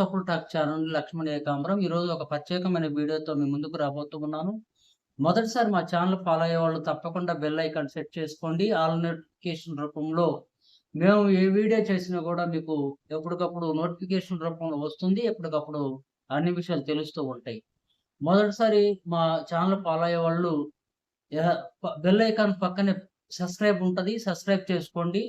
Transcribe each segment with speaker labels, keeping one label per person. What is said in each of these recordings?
Speaker 1: Justice couple talk channel Lakshman Ekambaram. ఈరోజు ఒక ప్రత్యేకమైన వీడియోతో మీ ముందుకు రాబోతున్నాను మొదటిసారి మా ఛానల్ ఫాలో అయ్యే వాళ్ళు తప్పకుండా బెల్ ఐకాన్ సెట్ చేసుకోండి. ఆల్ నోటిఫికేషన్ రూపంలో మేము ఏ వీడియో చేసినా కూడా మీకు ఎప్పటికప్పుడు నోటిఫికేషన్ రూపంలో వస్తుంది. ఎప్పటికప్పుడు అన్ని విషయాలు తెలుస్తూ ఉంటాయి. మొదటిసారి మా ఛానల్ ఫాలో అయ్యే వాళ్ళు బెల్ ఐకాన్ పక్కనే సబ్స్క్రైబ్ ఉంటుంది. సబ్స్క్రైబ్ చేసుకోండి.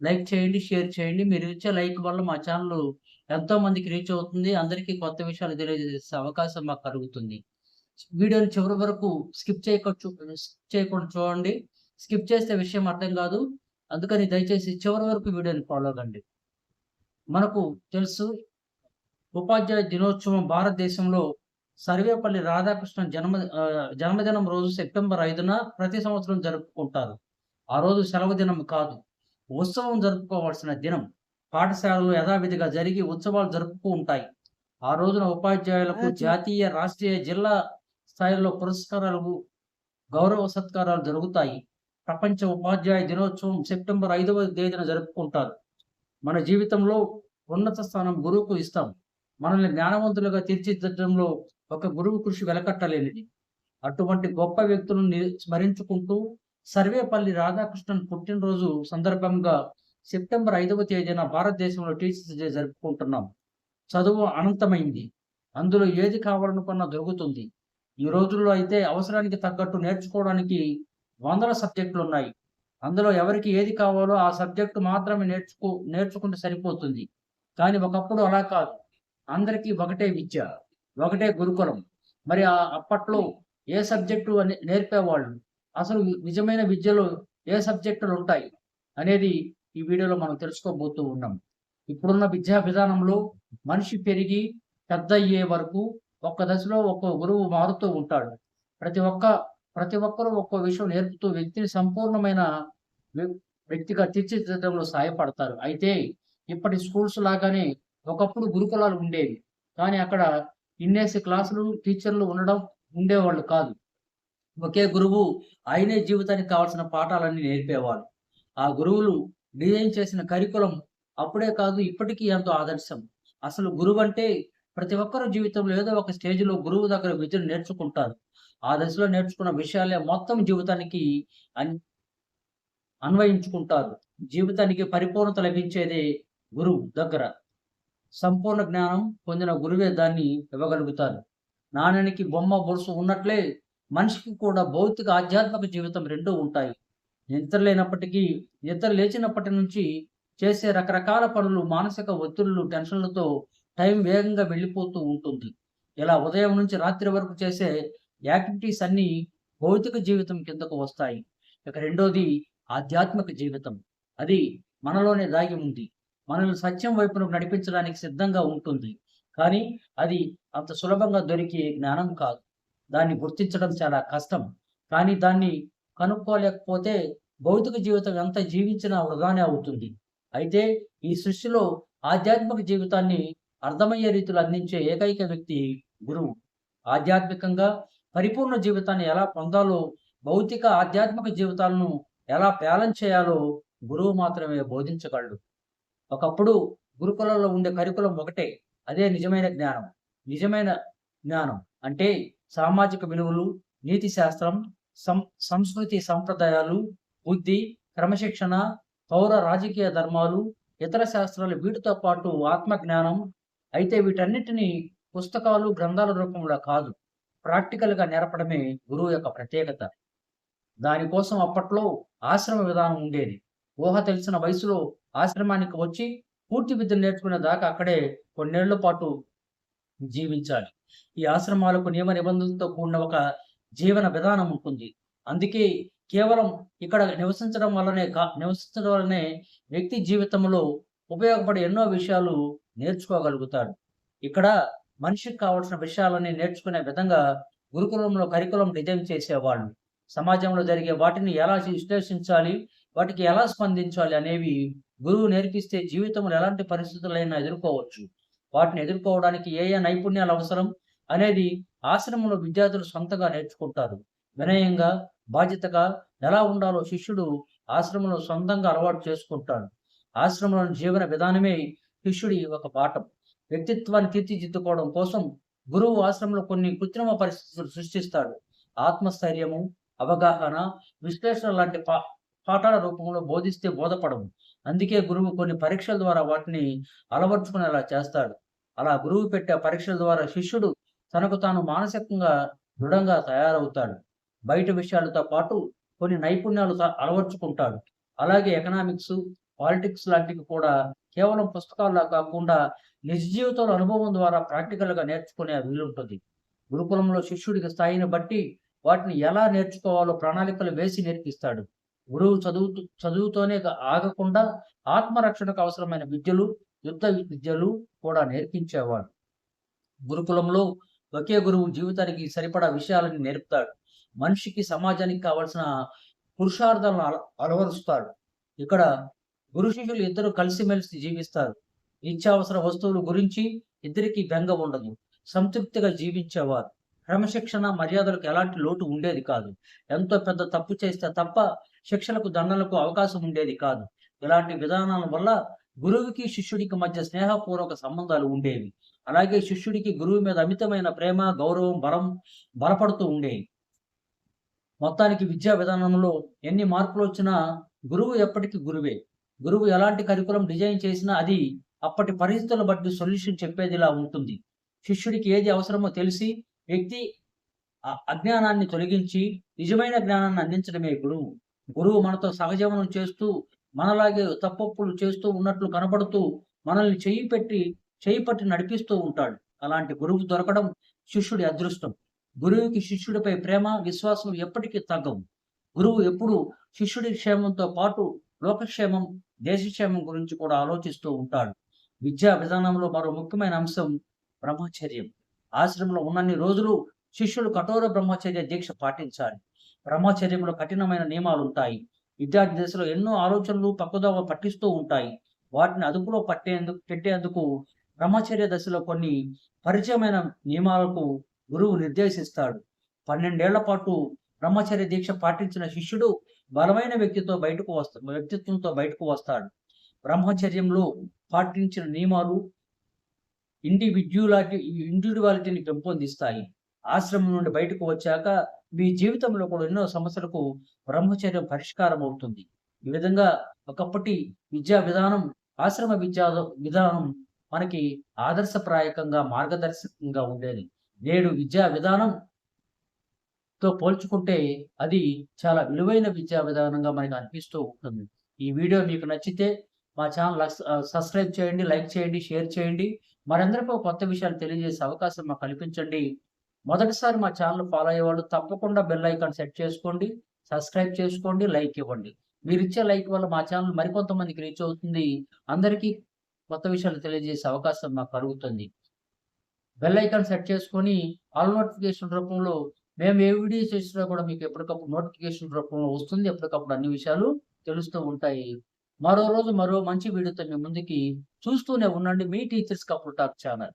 Speaker 1: లైక్ చేయండి షేర్ చేయండి. మీరు ఇచ్చే లైక్ వల్ల మా ఛానల్ ఎంతో మందికి రీచ్ అవుతుంది. అందరికీ కొత్త విషయాలు తెలియజేసే అవకాశం మాకు కలుగుతుంది. వీడియోని చివరి వరకు స్కిప్ చేయకుండా స్కిప్ చేయకుండా చూడండి. స్కిప్ చేస్తే విషయం అర్థం కాదు. అందుకని దయచేసి చివరి వరకు వీడియోని ఫాలో కండి. మనకు తెలుసు ఉపాధ్యాయ దినోత్సవం భారతదేశంలో సర్వేపల్లి రాధాకృష్ణ జన్మ జన్మదినం రోజు సెప్టెంబర్ ఐదున ప్రతి సంవత్సరం జరుపుకుంటారు. ఆ రోజు సెలవు దినం కాదు. ఉత్సవం జరుపుకోవాల్సిన దినం. పాఠశాలలు యథావిధిగా జరిగి ఉత్సవాలు జరుపుతూ ఉంటాయి. ఆ రోజున ఉపాధ్యాయులకు జాతీయ రాష్ట్రీయ జిల్లా స్థాయిలో పురస్కారాలు గౌరవ సత్కారాలు జరుగుతాయి. ప్రపంచ ఉపాధ్యాయ దినోత్సవం సెప్టెంబర్ ఐదవ తేదీన జరుపుకుంటారు. మన జీవితంలో ఉన్నత స్థానం గురువుకు ఇస్తాం. మనల్ని జ్ఞానవంతులుగా తీర్చిదిద్దడంలో ఒక గురువు కృషి వెలకట్టలేనిది. అటువంటి గొప్ప వ్యక్తులను స్మరించుకుంటూ సర్వేపల్లి రాధాకృష్ణన్ పుట్టినరోజు సందర్భంగా సెప్టెంబర్ ఐదవ తేదీన భారతదేశంలో టీచర్స్ డే జరుపుకుంటున్నాం. చదువు అనంతమైంది. అందులో ఏది కావాలనుకున్నా దొరుకుతుంది. ఈ రోజుల్లో అయితే అవసరానికి తగ్గట్టు నేర్చుకోవడానికి వందల సబ్జెక్టులు ఉన్నాయి అందులో ఎవరికి ఏది కావాలో ఆ సబ్జెక్టు మాత్రమే నేర్చుకో నేర్చుకుంటే సరిపోతుంది. కానీ ఒకప్పుడు అలా కాదు. అందరికీ ఒకటే విద్య ఒకటే గురుకులం. మరి ఆ అప్పట్లో ఏ సబ్జెక్టు నేర్పేవాళ్ళు? అసలు నిజమైన విద్యలో ఏ సబ్జెక్టులు ఉంటాయి? అనేది ఈ వీడియోలో మనం తెలుసుకోబోతూ ఉన్నాం. ఇప్పుడున్న విద్యా విధానంలో మనిషి పెరిగి పెద్ద అయ్యే వరకు ఒక్క దశలో ఒక్కో గురువు మారుతూ ఉంటాడు. ప్రతి ఒక్క ప్రతి ఒక్కరూ ఒక్కో విషయం నేర్పుతూ వ్యక్తిని సంపూర్ణమైన వ్యక్తిగా తీర్చిదిద్దడంలో సహాయపడతారు అయితే ఇప్పటి స్కూల్స్ లాగానే ఒకప్పుడు గురుకులాలు ఉండేవి. కానీ అక్కడ ఇన్నేసి క్లాసులు టీచర్లు ఉండడం ఉండేవాళ్ళు కాదు. ఒకే గురువు ఆయనే జీవితానికి కావాల్సిన పాఠాలన్నీ నేర్పేవాళ్ళు ఆ గురువులు డిజైన్ చేసిన కరికులం? అప్పుడే కాదు ఇప్పటికీ ఎంతో ఆదర్శం. అసలు గురువు అంటే ప్రతి ఒక్కరు జీవితంలో ఏదో ఒక స్టేజ్లో గురువు దగ్గర విద్యను నేర్చుకుంటారు. ఆ దశలో నేర్చుకున్న విషయాలే మొత్తం జీవితానికి అన్ అన్వయించుకుంటారు. జీవితానికి పరిపూర్ణత లభించేదే గురువు దగ్గర. సంపూర్ణ జ్ఞానం పొందిన గురువే దాన్ని ఇవ్వగలుగుతారు. నాణ్యానికి బొమ్మ బొరుసు ఉన్నట్లే మనిషికి కూడా భౌతిక ఆధ్యాత్మిక జీవితం రెండూ ఉంటాయి. నిద్ర లేనప్పటికీ నిద్ర లేచినప్పటి నుంచి చేసే రకరకాల పనులు మానసిక ఒత్తిళ్ళు టెన్షన్లతో టైం వేగంగా వెళ్ళిపోతూ ఉంటుంది. ఇలా ఉదయం నుంచి రాత్రి వరకు చేసే యాక్టివిటీస్ అన్నీ భౌతిక జీవితం కిందకు వస్తాయి. ఇక రెండోది ఆధ్యాత్మిక జీవితం. అది మనలోనే దాగి ఉంది. మనల్ని సత్యం వైపును నడిపించడానికి సిద్ధంగా ఉంటుంది. కానీ అది అంత సులభంగా దొరికే జ్ఞానం కాదు. దాన్ని గుర్తించడం చాలా కష్టం. కానీ దాన్ని కనుక్కోలేకపోతే భౌతిక జీవితం ఎంత జీవించినా వృధానే అవుతుంది. అయితే ఈ సృష్టిలో ఆధ్యాత్మిక జీవితాన్ని అర్థమయ్యే రీతిలో అందించే ఏకైక వ్యక్తి గురువు. ఆధ్యాత్మికంగా పరిపూర్ణ జీవితాన్ని ఎలా పొందాలో భౌతిక ఆధ్యాత్మిక జీవితాలను ఎలా పేలం చేయాలో గురువు మాత్రమే బోధించగలడు. ఒకప్పుడు గురుకులంలో ఉండే కరికులం ఒకటే అదే నిజమైన జ్ఞానం. నిజమైన జ్ఞానం అంటే సామాజిక విలువలు నీతి శాస్త్రం సం సంస్కృతి సంప్రదాయాలు బుద్ధి క్రమశిక్షణ పౌర రాజకీయ ధర్మాలు ఇతర శాస్త్రాలు వీటితో పాటు ఆత్మజ్ఞానం అయితే వీటన్నిటిని పుస్తకాలు గ్రంథాల రూపంలో కాదు ప్రాక్టికల్గా నేర్పడమే గురువు యొక్క ప్రత్యేకత. దానికోసం అప్పట్లో ఆశ్రమ విధానం ఉండేది. ఊహ తెలిసిన వయసులో ఆశ్రమానికి వచ్చి పూర్తి విద్య నేర్చుకునే దాకా అక్కడే కొన్నేళ్ళ పాటు జీవించాలి. ఈ ఆశ్రమాలకు నియమ నిబంధనలతో కూడిన ఒక జీవన విధానం ఉంటుంది. అందుకే కేవలం ఇక్కడ నివసించడం వల్లనే కా నివసించడం వల్లనే వ్యక్తి జీవితంలో ఉపయోగపడే ఎన్నో విషయాలు నేర్చుకోగలుగుతాడు. ఇక్కడ మనిషికి కావాల్సిన విషయాలని నేర్చుకునే విధంగా గురుకులంలో కరికులం డిజైన్ చేసేవాళ్ళు. సమాజంలో జరిగే వాటిని ఎలా విశ్లేషించాలి వాటికి ఎలా స్పందించాలి అనేవి గురువు నేర్పిస్తే జీవితంలో ఎలాంటి పరిస్థితులైనా ఎదుర్కోవచ్చు. వాటిని ఎదుర్కోవడానికి ఏ ఏ నైపుణ్యాలు అవసరం అనేది ఆశ్రమంలో విద్యార్థులు సొంతగా నేర్చుకుంటారు. వినయంగా బాధ్యతగా ఎలా ఉండాలో శిష్యుడు ఆశ్రమంలో సొంతంగా అలవాటు చేసుకుంటాడు. ఆశ్రమంలోని జీవన విధానమే శిష్యుడి ఒక పాఠం. వ్యక్తిత్వాన్ని తీర్చిదిద్దుకోవడం కోసం గురువు ఆశ్రమంలో కొన్ని కృత్రిమ పరిస్థితులు సృష్టిస్తాడు. ఆత్మస్థైర్యము అవగాహన విశ్లేషణ లాంటి పా పాఠాల రూపంలో బోధిస్తే బోధపడము అందుకే గురువు కొన్ని పరీక్షల ద్వారా వాటిని అలవర్చుకునేలా చేస్తాడు. అలా గురువు పెట్టే పరీక్షల ద్వారా శిష్యుడు తనకు తాను మానసికంగా దృఢంగా తయారవుతాడు. బయట విషయాలతో పాటు కొన్ని నైపుణ్యాలు అలవర్చుకుంటాడు. అలాగే ఎకనామిక్స్ పాలిటిక్స్ లాంటివి కూడా కేవలం పుస్తకాల్లో కాకుండా నిజ జీవితంలో అనుభవం ద్వారా ప్రాక్టికల్గా నేర్చుకునే వీలుంటుంది. గురుకులంలో శిష్యుడికి స్థాయిని బట్టి వాటిని ఎలా నేర్చుకోవాలో ప్రణాళికలు వేసి నేర్పిస్తాడు. గురువు చదువుతూ చదువుతోనే ఆగకుండా ఆత్మరక్షణకు అవసరమైన విద్యలు యుద్ధ విద్యలు కూడా నేర్పించేవాడు. గురుకులంలో ఒకే గురువు జీవితానికి సరిపడా విషయాలని నేర్పుతాడు. మనిషికి సమాజానికి కావలసిన పురుషార్థాలను అలవరుస్తాడు. ఇక్కడ గురు శిష్యులు ఇద్దరు కలిసిమెలిసి జీవిస్తారు. నిత్యావసర వస్తువుల గురించి ఇద్దరికి బెంగ ఉండదు. సంతృప్తిగా జీవించేవారు. క్రమశిక్షణ మర్యాదలకు ఎలాంటి లోటు ఉండేది కాదు. ఎంతో పెద్ద తప్పు చేస్తే తప్ప శిక్షలకు దండలకు అవకాశం ఉండేది కాదు. ఇలాంటి విధానాల వల్ల గురువుకి శిష్యుడికి మధ్య స్నేహపూర్వక సంబంధాలు ఉండేవి. అలాగే శిష్యుడికి గురువు మీద అమితమైన ప్రేమ గౌరవం బలం బలపడుతూ ఉండేవి మొత్తానికి విద్యా విధానంలో ఎన్ని మార్పులు వచ్చినా గురువు ఎప్పటికీ గురువే. గురువు ఎలాంటి కరికులం డిజైన్ చేసినా అది అప్పటి పరిస్థితులను బట్టి సొల్యూషన్ చెప్పేదిలా ఉంటుంది. శిష్యుడికి ఏది అవసరమో తెలిసి వ్యక్తి అజ్ఞానాన్ని తొలగించి నిజమైన జ్ఞానాన్ని అందించడమే గురువు. గురువు మనతో సహజీవనం చేస్తూ మనలాగే తప్పప్పులు చేస్తూ ఉన్నట్లు కనబడుతూ మనల్ని చెయ్యి పెట్టి చేయి పట్టి నడిపిస్తూ ఉంటాడు. అలాంటి గురువు దొరకడం శిష్యుడి అదృష్టం. గురువుకి శిష్యుడిపై ప్రేమ విశ్వాసం ఎప్పటికీ తగ్గవు. గురువు ఎప్పుడు శిష్యుడి క్షేమంతో పాటు లోకక్షేమం దేశక్షేమం గురించి కూడా ఆలోచిస్తూ ఉంటాడు. విద్యా విధానంలో మరో ముఖ్యమైన అంశం బ్రహ్మచర్యం. ఆశ్రమంలో ఉన్నన్ని రోజులు శిష్యులు కఠోర బ్రహ్మచర్య దీక్ష పాటించాలి. బ్రహ్మచర్యంలో కఠినమైన నియమాలు ఉంటాయి. విద్యార్థి దశలో ఎన్నో ఆలోచనలు పక్కుదోవ పట్టిస్తూ ఉంటాయి. వాటిని అదుపులో పట్టేందుకు పెట్టేందుకు బ్రహ్మచర్య దశలో కొన్ని పరిచయమైన నియమాలకు గురువు నిర్దేశిస్తాడు. పన్నెండేళ్ళ పాటు బ్రహ్మచర్య దీక్ష పాటించిన శిష్యుడు బలమైన వ్యక్తితో బయటకు వస్తా వ్యక్తిత్వంతో బయటకు వస్తాడు. బ్రహ్మచర్యంలో పాటించిన నియమాలు ఇండివిడ్యులాటి ఇండివిజువాలిటీని పెంపొందిస్తాయి. ఆశ్రమం నుండి బయటకు వచ్చాక మీ జీవితంలో కూడా ఎన్నో సమస్యలకు బ్రహ్మచర్యం పరిష్కారం అవుతుంది ఈ విధంగా ఒకప్పటి విద్యా విధానం ఆశ్రమ విద్యా విధానం మనకి ఆదర్శప్రాయకంగా మార్గదర్శకంగా ఉండేది. నేడు విద్యా విధానం తో పోల్చుకుంటే అది చాలా విలువైన విద్యా విధానంగా మనకి అనిపిస్తూ ఉంటుంది. ఈ వీడియో మీకు నచ్చితే మా ఛానల్ సబ్స్క్రైబ్ చేయండి లైక్ చేయండి షేర్ చేయండి. మరందరికీ కొత్త విషయాలు తెలియజేసే అవకాశం మాకు కల్పించండి. మొదటిసారి మా ఛానల్ ఫాలో అయ్యేవాళ్ళు తప్పకుండా బెల్ ఐకాన్ సెట్ చేసుకోండి సబ్స్క్రైబ్ చేసుకోండి లైక్ ఇవ్వండి. మీరు ఇచ్చే లైక్ వల్ల మా ఛానల్ మరికొంతమందికి రీచ్ అవుతుంది. అందరికీ కొత్త విషయాలు తెలియజేసే అవకాశం మాకు కలుగుతుంది. బెల్ ఐకాన్ సెట్ చేసుకొని ఆల్ నోటిఫికేషన్ రూపంలో మేము ఏ వీడియో చేసినా కూడా మీకు ఎప్పటికప్పుడు నోటిఫికేషన్ రూపంలో వస్తుంది. ఎప్పటికప్పుడు అన్ని విషయాలు తెలుస్తూ ఉంటాయి. మరో రోజు మరో మంచి వీడియోతో మీ ముందుకి చూస్తూనే ఉండండి. మీ టీచర్స్ కపుల్ టాక్ ఛానల్.